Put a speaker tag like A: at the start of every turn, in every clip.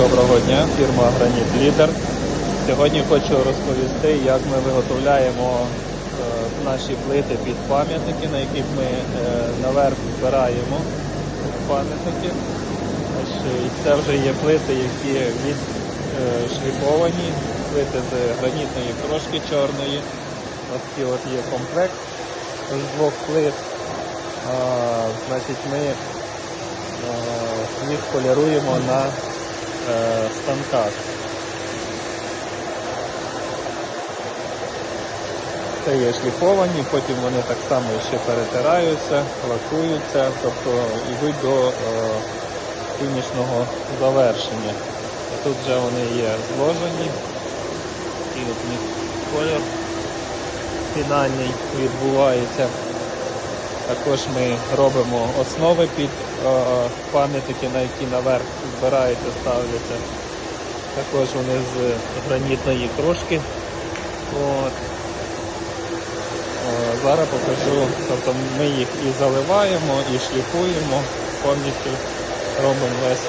A: Доброго дня, фірма Граніт Лідер. Сьогодні хочу розповісти, як ми виготовляємо е, наші плити під пам'ятники, на яких ми е, наверх збираємо пам'ятники. Це вже є плити, які відшліфовані, плити з гранітної крошки чорної. Ось такий от є комплект з двох плит. Значить, ми е, їх поліруємо на е, станках. Це є шліфовані, потім вони так само ще перетираються, лакуються, тобто йдуть до е, фінішного завершення. Тут вже вони є зложені, і от у них колір фінальний відбувається. Також ми робимо основи під е, пам'ятники, на які наверх збираються, ставляться. Також вони з гранітної крошки. От. Е, зараз покажу, тобто ми їх і заливаємо, і шліфуємо, повністю робимо весь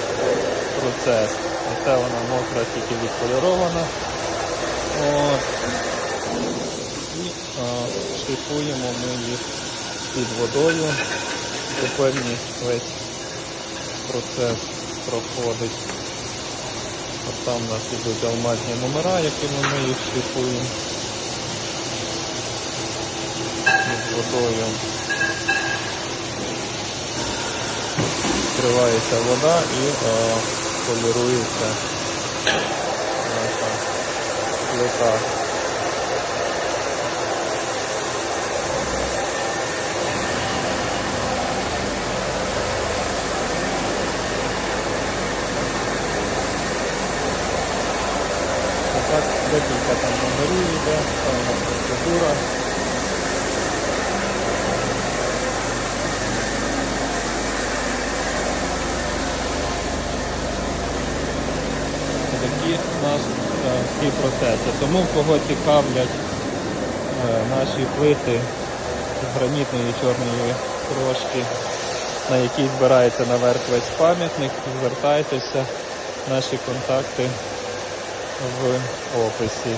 A: процес. Оце вона мокра, тільки відполірована. От. І е, шліфуємо ми їх під водою, певні весь процес проходить. От там у нас ідуть алмазні номера, якими ми їх шліфуємо під водою. Відкривається вода і е, полірується наша плита. Так, декілька там номерів йде, певна процедура. Такі у нас е, ці процеси. Тому кого цікавлять е, наші плити з гранітної чорної крошки, на якій збирається наверх весь пам'ятник, звертайтеся, наші контакти vou Opa, esse